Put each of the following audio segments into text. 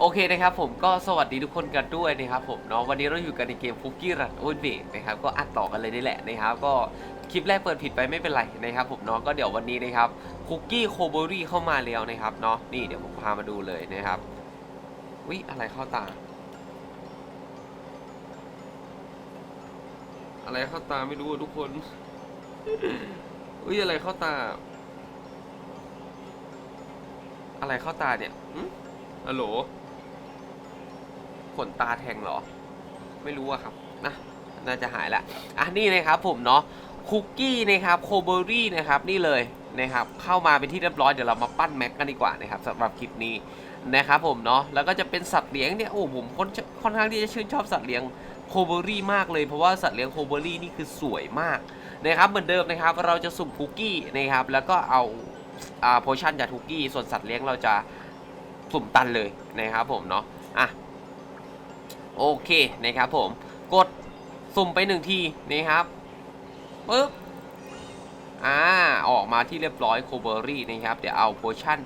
โอเคนะครับผมก็สวัสดีทุกคนกันด้วยนะครับผมเนาะวันนี้เราอยู่กันในเกมฟุกกี้รันโอนเบกนะครับก็อัดต่อกันเลยนี่แหละนะครับก็คลิปแรกเปิดผิดไปไม่เป็นไรนะครับผมเนาะก็เดี๋ยววันนี้นะครับคุกกี้โคเบอรี่เข้ามาแล้วนะครับเนาะนี่เดี๋ยวผมพามาดูเลยนะครับวิอะไรเข้าตา อะไรเข้าตาไม่รู้ทุกคนอุ้ยอะไรเข้าตา อะไรเข้าตาเนี่ยอืมฮัลโหล ขนตาแทงเหรอ ไม่รู้อะครับนะน่าจะหายละอะนี่นะครับผมเนาะคุกกี้นะครับโคเบอรี่นะครับนี่เลยนะครับเข้ามาเป็นที่เรียบร้อยเดี๋ยวเรามาปั้นแม็กกันดีกว่านะครับสำหรับคลิปนี้นะครับผมเนาะแล้วก็จะเป็นสัตว์เลี้ยงเนี่ยโอ้ผมค่อนค่อนข้างที่จะชื่นชอบสัตว์เลี้ยงโคเบอรี่มากเลยเพราะว่าสัตว์เลี้ยงโคเบอรี่นี่คือสวยมากนะครับเหมือนเดิมนะครับเราจะสุ่มคุกกี้นะครับแล้วก็เอาอ่าโพชั่นจากคุกกี้ส่วนสัตว์เลี้ยงเราจะสุ่มตันเลยนะครับผมเนาะอะ โอเคนะครับผมกดสุ่มไปหนึ่งทีนะครับปึ๊บอ่าออกมาที่เรียบร้อยโคเบอรี่นะครับเดี๋ยวเอาโพชั่น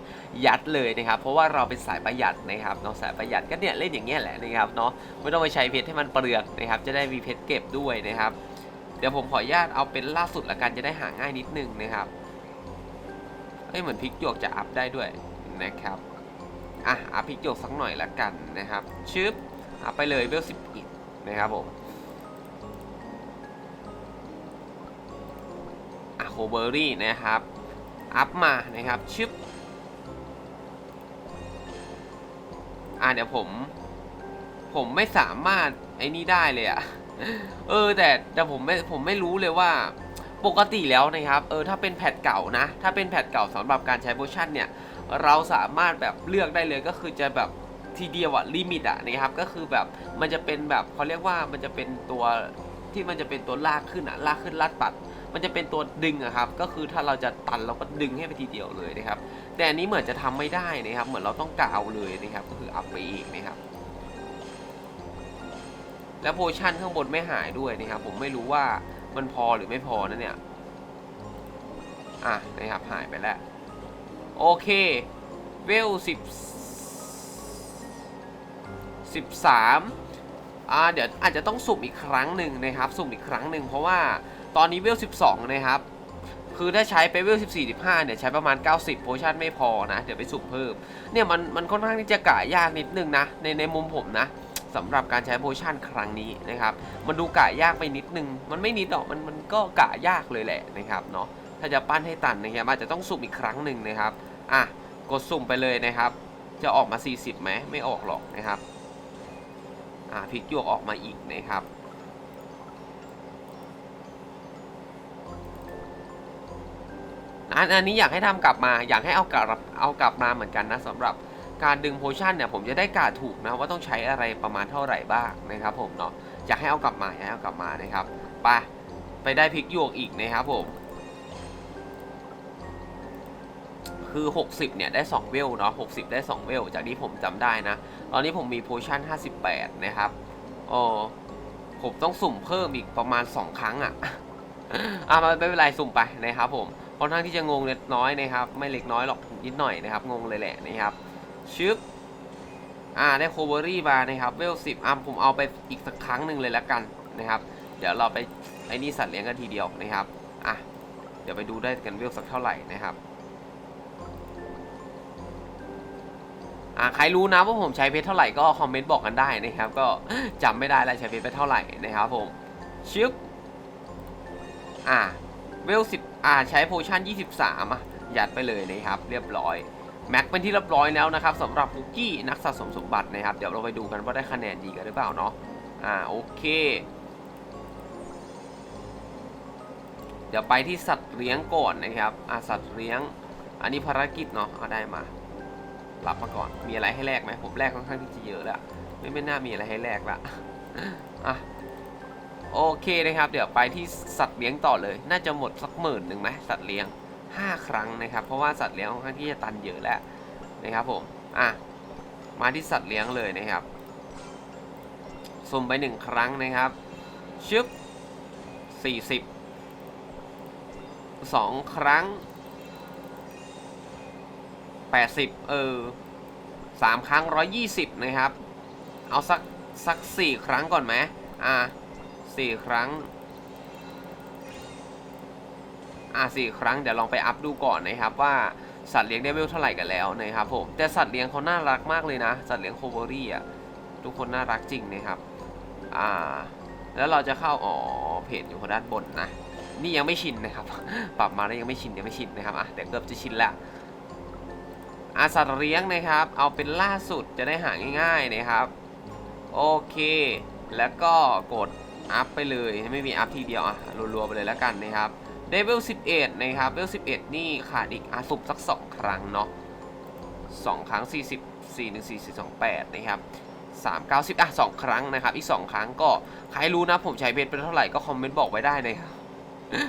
ยัดเลยนะครับ เพราะว่าเราเป็นสายประหยัดนะครับเนาะสายประหยัดก็เนี่ยเล่นอย่างเงี้ยแหละนะครับเนาะไม่ต้องไปใช้เพชรให้มันเปลืองนะครับ จะได้มีเพชรเก็บด้วยนะครับ เดี๋ยวผมขออนุญาตเอาเป็นล่าสุดละกันจะได้หาง่ายนิดนึงนะครับเอ้ยเหมือนพริกหยวกจะอัพได้ด้วยนะครับอะอัพพริกหยวกสักหน่อยละกันนะครับชึบ อัพไปเลยเวลสิบอีกนะครับผมอะโคเบอรี่นะครับ อัพมานะครับชึบอะเดี๋ยวผม ผมไม่สามารถไอ้นี่ได้เลยอะเออแต่แต่ผมไม่ผมไม่รู้เลยว่าปกติแล้วนะครับเออถ้าเป็นแพทเก่านะ ถ้าเป็นแพทเก่าสำหรับการใช้โพชั่นเนี่ย เราสามารถแบบเลือกได้เลยก็คือจะแบบ ทีเดียวอะลิมิตอะนะครับก็คือแบบมันจะเป็นแบบเขาเรียกว่ามันจะเป็นตัวที่มันจะเป็นตัวลากขึ้นอะลากขึ้นลาดปัด มันจะเป็นตัวดึงอะครับก็คือถ้าเราจะตันเราก็ดึงให้ไปทีเดียวเลยนะครับ แต่อันนี้เหมือนจะทำไม่ได้นะครับ เหมือนเราต้องกาวเลยนะครับ ก็คืออัพไปเองนะครับ แล้วโพชั่นข้างบนไม่หายด้วยนะครับ ผมไม่รู้ว่ามันพอหรือไม่พอนะเนี่ยอะนะครับหายไปแล้วโอเคเวลสิบ สิบสามอ่าเดี๋ยวอาจจะต้องสุ่มอีกครั้งหนึ่งนะครับ สุ่มอีกครั้งหนึ่งเพราะว่าตอนนี้เวลสิบสองนะครับ คือถ้าใช้ไปเวล 14 15 เนี่ยใช้ประมาณ 90 โพชั่นไม่พอนะ เดี๋ยวไปสุ่มเพิ่ม เนี่ยมันมันค่อนข้างที่จะกะยากนิดนึงนะ ในในมุมผมนะสำหรับการใช้โพชั่นครั้งนี้นะครับ มันดูกะยากไปนิดนึง มันไม่นิดหรอก มันมันก็กะยากเลยแหละนะครับเนาะ ถ้าจะปั้นให้ตันนะครับอาจจะต้องสุ่มอีกครั้งหนึ่งนะครับ อะ กดสุ่มไปเลยนะครับ จะออกมา 40ไหมไม่ออกหรอกนะครับอะ พลิกหยวกออกมาอีกนะครับอันอันนี้อยากให้ทำกลับมาอยากให้เอากลับเอากลับมาเหมือนกันนะสำหรับการดึงโพชั่นเนี่ยผมจะได้กาถูกนะว่าต้องใช้อะไรประมาณเท่าไหร่บ้างนะครับผมเนาะอยากให้เอากลับมาอยากให้เอากลับมานะครับไปไปได้พลิกหยวกอีกนะครับผม คือ 60 เนี่ย ได้ 2 เวลเนาะ60 ได้ 2 เวล จากที่ผมจำได้นะ ตอนนี้ผมมีโพชั่น 58 นะครับโอ้ผมต้องสุ่มเพิ่มอีกประมาณ 2 ครั้งอะ่ะอะไม่ไม่เป็นไรสุ่มไปนะครับผมค่อนข้างที่จะงงเล็กน้อยนะครับ ไม่เล็กน้อยหรอกนิดหน่อยนะครับ งงเลยแหละนะครับ ชึบอ่า ได้โคเวอรี่มานะครับ เวลสิบอะผมเอาไปอีกสักครั้งหนึ่งเลยแล้วกันนะครับ เดี๋ยวเราไปไอ้นี่สัตว์เลี้ยงกันทีเดียวนะครับ อะ เดี๋ยวไปดูได้กันเวลสักเท่าไหร่นะครับ อ่าใครรู้นะว่าผมใช้เพชรเท่าไหร่ก็คอมเมนต์บอกกันได้นะครับ ก็จำไม่ได้แล้วใช้เพชรไปเท่าไหร่นะครับผมชึบอ่าเวลสิบอ่าใช้โพชั่น 23อะยัดไปเลยนะครับ เรียบร้อยแม็กเป็นที่เรียบร้อยแล้วนะครับสำหรับบุกกี้นักสะสมสมบัตินะครับ เดี๋ยวเราไปดูกันว่าได้คะแนนดีกันหรือเปล่าเนาะอ่าโอเค เดี๋ยวไปที่สัตว์เลี้ยงก่อนนะครับอ่าสัตว์เลี้ยง อันนี้ภารกิจเนาะเอาได้มา รับมาก่อน มีอะไรให้แลกไหมผมแลกค่อนข้างที่จะเยอะแล้ว ไม่ไม่น่ามีอะไรให้แลกละอะโอเคนะครับ เดี๋ยวไปที่สัตว์เลี้ยงต่อเลย น่าจะหมดสักหมื่นหนึ่งไหมสัตว์เลี้ยง 5 ครั้งนะครับ เพราะว่าสัตว์เลี้ยงค่อนข้างที่จะตันเยอะแล้วนะครับผม อะ มาที่สัตว์เลี้ยงเลยนะครับสุ่มไปหนึ่งครั้งนะครับ ชึบสี่สิบสองครั้ง แปดสิบเออสามครั้งร้อยยี่สิบนะครับ เอาสักสักสี่ครั้งก่อนไหมอ่าสี่ครั้ง อ่าสี่ครั้ง เดี๋ยวลองไปอัพดูก่อนนะครับว่าสัตว์เลี้ยงได้เวลเท่าไหร่กันแล้วนะครับผม แต่สัตว์เลี้ยงเขาน่ารักมากเลยนะ สัตว์เลี้ยงโคโบรี่อะ ทุกคนน่ารักจริงนะครับ อ่า แล้วเราจะเข้า อ๋อ เพจอยู่ด้านบนนะ นี่ยังไม่ชินนะครับ ปรับมาแล้วยังไม่ชินยังไม่ชินนะครับ อะ แต่เกือบจะชินแล้ว อาสัตว์เลี้ยงนะครับ เอาเป็นล่าสุดจะได้หาง่ายๆนะครับ โอเค แล้วก็กดอัพไปเลยไม่มีอัพทีเดียวอะรัวๆไปเลยแล้วกันนะครับเลเวล11 นะครับเลเวล11 นี่ขาดอีกอาสุบสัก 2 ครั้งเนาะ2ครั้ง 40 4 1 4 4 2 8 นะครับ 3 9 10 อะ 2 ครั้งนะครับ อีก 2 ครั้งก็ ใครรู้นะผมใช้เพจเป็นเท่าไหร่ก็คอมเมนต์บอกไว้ได้นะครับ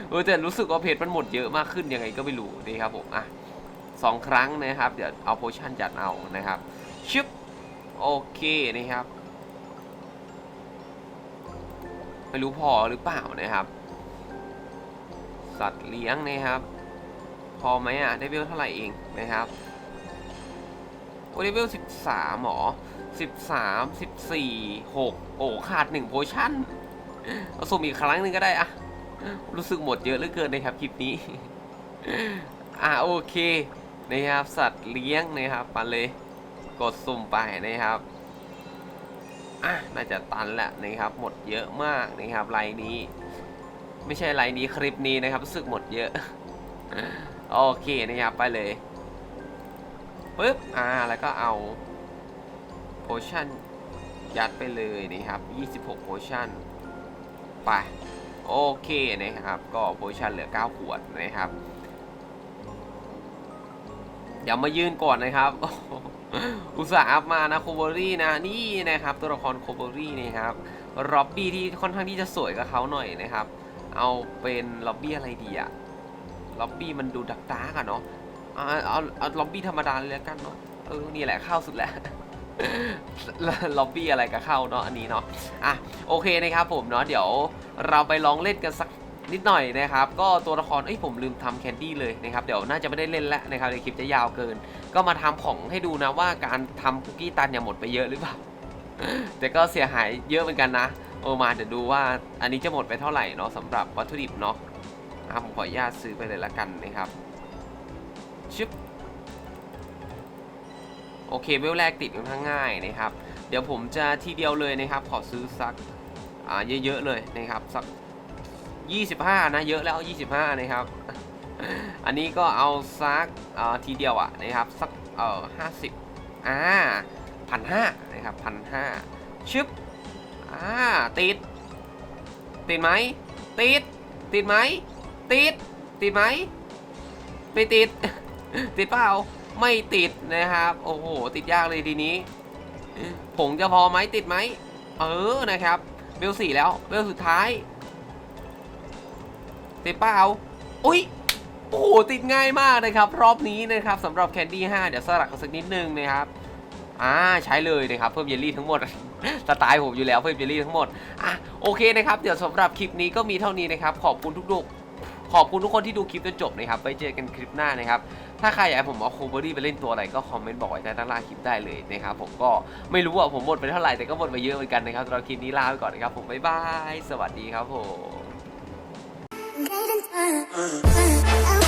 เออแต่รู้สึกว่าเพจมันหมดเยอะมากขึ้นยังไงก็ไม่รู้นี่ครับผม อะ สองครั้งนะครับ เดี๋ยวเอาโพชั่นจัดเอานะครับชึบโอเคนะครับ ไม่รู้พอหรือเปล่านะครับ สัตว์เลี้ยงนะครับ พอไหมอะได้เวลเท่าไหร่เองนะครับโอ้ได้เวลสิบสามหรอสิบสามสิบสี่หกโอ้ขาดหนึ่งโพชั่นเอาสุ่มอีกครั้งหนึ่งก็ได้อะรู้สึกหมดเยอะเหลือเกินนะครับคลิปนี้ อ่าโอเค นะครับสัตว์เลี้ยงนะครับมาเลยกดสุ่มไปนะครับอะน่าจะตันแหละนะครับหมดเยอะมากนะครับไลน์นี้ ไม่ใช่ไลน์นี้คลิปนี้นะครับรู้สึกหมดเยอะโอเคนะครับไปเลยปึ๊บอ่าแล้วก็เอาโพชั่นยัดไปเลยนะครับ 26โพชั่นไปโอเคนะครับ ก็โพชั่นเหลือ 9 ขวดนะครับ เดี๋ยวมายืนก่อนนะครับ อุตส่าห์อัพมานะโคโบรี่นะนี่นะครับ ตัวละครโคโบรี่นะครับล็อบบี้ที่ค่อนข้างที่จะสวยกับเขาหน่อยนะครับ เอาเป็นล็อบบี้อะไรดีอะล็อบบี้มันดูดักดาร์กอะเนาะเอาเอาเอาล็อบบี้ธรรมดาเลยแล้วกันเนาะเออนี่แหละเข้าสุดแล้วล็อบบี้อะไรกับเข้าเนาะอันนี้เนาะอะโอเคนะครับผมเนาะเดี๋ยวเราไปลองเล่นกันสัก นิดหน่อยนะครับ ก็ตัวละครเอ้ยผมลืมทำแคนดี้เลยนะครับ เดี๋ยวน่าจะไม่ได้เล่นแล้วนะครับเดี๋ยวคลิปจะยาวเกิน ก็มาทำของให้ดูนะว่าการทำคุกกี้ตันเนี่ยหมดไปเยอะหรือเปล่า แต่ก็เสียหายเยอะเหมือนกันนะโอมาเดี๋ยวดูว่าอันนี้จะหมดไปเท่าไหร่เนาะสำหรับวัตถุดิบเนาะอะผมขออนุญาตซื้อไปเลยละกันนะครับชึบโอเคเวลแรกติดค่อนข้างง่ายนะครับ เดี๋ยวผมจะทีเดียวเลยนะครับ ขอซื้อสักอ่าเยอะๆเลยนะครับสัก 25 นะ เยอะแล้ว 25 นะครับ อันนี้ก็เอาสักทีเดียวอะนะครับ สักเอ่อ50อ่าพันห้านะครับพันห้าชึบอ่าติด ติดไหมติด ติดไหมติด ติดไหมไม่ติด ติดเปล่า ไม่ติดนะครับ โอ้โห ติดยากเลยทีนี้ ผงจะพอไหมติดไหม เออ นะครับ เบลสี่แล้ว เบลสุดท้าย ติดเปล่าอุ้ยโอ้โหติดง่ายมากนะครับ รอบนี้นะครับสำหรับแคนดี้5เดี๋ยวสลักกันสักนิดนึงนะครับอ่าใช้เลยนะครับเพิ่มเยลลี่ทั้งหมดสไตล์ผมอยู่แล้วเพิ่มเยลลี่ทั้งหมดอะโอเคนะครับเดี๋ยวสำหรับคลิปนี้ก็มีเท่านี้นะครับขอบคุณทุกๆ ขอบคุณทุกคนที่ดูคลิปจนจบนะครับไปเจอกันคลิปหน้านะครับถ้าใครอยากให้ผมเอาโคเบอรี่ไปเล่นตัวอะไรก็คอมเมนต์บอกไว้ใต้ด้านล่างคลิปได้เลยนะครับผมก็ไม่รู้ว่าผมหมดไปเท่าไหร่แต่ก็หมดไปเยอะเหมือนกันนะครับสำหรับคลิปนี้ลาไปก่อนนะครับผมบ๊ายบายสวัสดีครับผม Uh -huh.